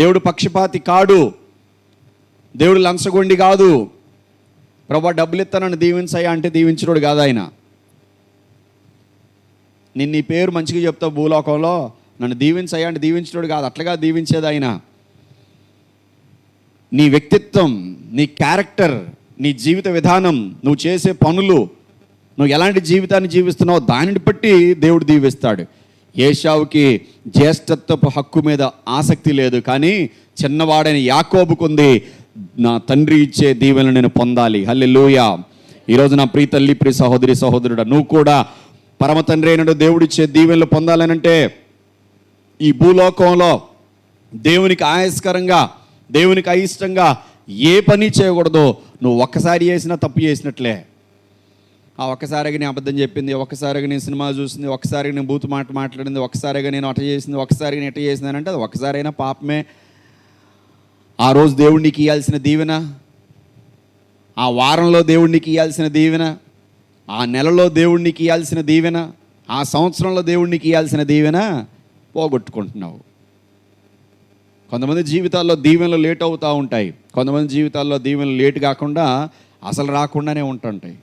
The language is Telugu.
దేవుడు పక్షపాతి కాడు. దేవుడు లంచగొండి కాదు. ప్రభా డబ్బులు ఇస్తానని దీవించాయా అంటే దీవించడు కాదు ఆయన. నిన్ను నీ పేరు మంచిగా చెప్తావు భూలోకంలో. నన్ను దీవించాయా అంటే దీవించడు కాదు. అట్లగా దీవించేది ఆయన. నీ వ్యక్తిత్వం నీ క్యారెక్టర్ నీ జీవిత విధానం నువ్వు చేసే పనులు నువ్వు ఎలాంటి జీవితాన్ని జీవిస్తున్నావో దానిని బట్టి దేవుడు దీవిస్తాడు. ఏషావుకి జ్యేష్ఠత్వపు హక్కు మీద ఆసక్తి లేదు కానీ చిన్నవాడైన యాకోబుకుంది నా తండ్రి ఇచ్చే దీవెను నేను పొందాలి. హల్లెలూయా. ఈరోజు నా ప్రీ తల్లి ప్రియ సహోదరి సహోదరుడు నువ్వు కూడా పరమ తండ్రి అయినడు దేవుడిచ్చే దీవెనలు పొందాలనంటే ఈ భూలోకంలో దేవునికి ఆయాస్కరంగా దేవునికి అయిష్టంగా ఏ పని చేయకూడదో నువ్వు ఒక్కసారి చేసినా తప్పు చేసినట్లే. ఆ ఒక్కసారిగా నేను అబద్ధం చెప్పింది ఒక్కసారిగా నేను సినిమా చూసింది ఒక్కసారిగా నేను బూత్ మాట మాట్లాడింది ఒక్కసారిగా నేను అట చేసింది ఒక్కసారిగా నేను ఎట చేసింది అది ఒక్కసారైనా పాపమే. ఆ రోజు దేవుడికి ఇవ్వాల్సిన దీవెన ఆ వారంలో దేవుడికి ఇవ్వాల్సిన దీవెన ఆ నెలలో దేవుడికి ఇవ్వాల్సిన దీవెన ఆ సంవత్సరంలో దేవుడికి ఇవ్వాల్సిన దీవెన పోగొట్టుకుంటున్నావు. కొంతమంది జీవితాల్లో దీవెనలు లేట్ అవుతూ ఉంటాయి. కొంతమంది జీవితాల్లో దీవెనలు లేట్ కాకుండా అసలు రాకుండానే ఉంటుంటాయి.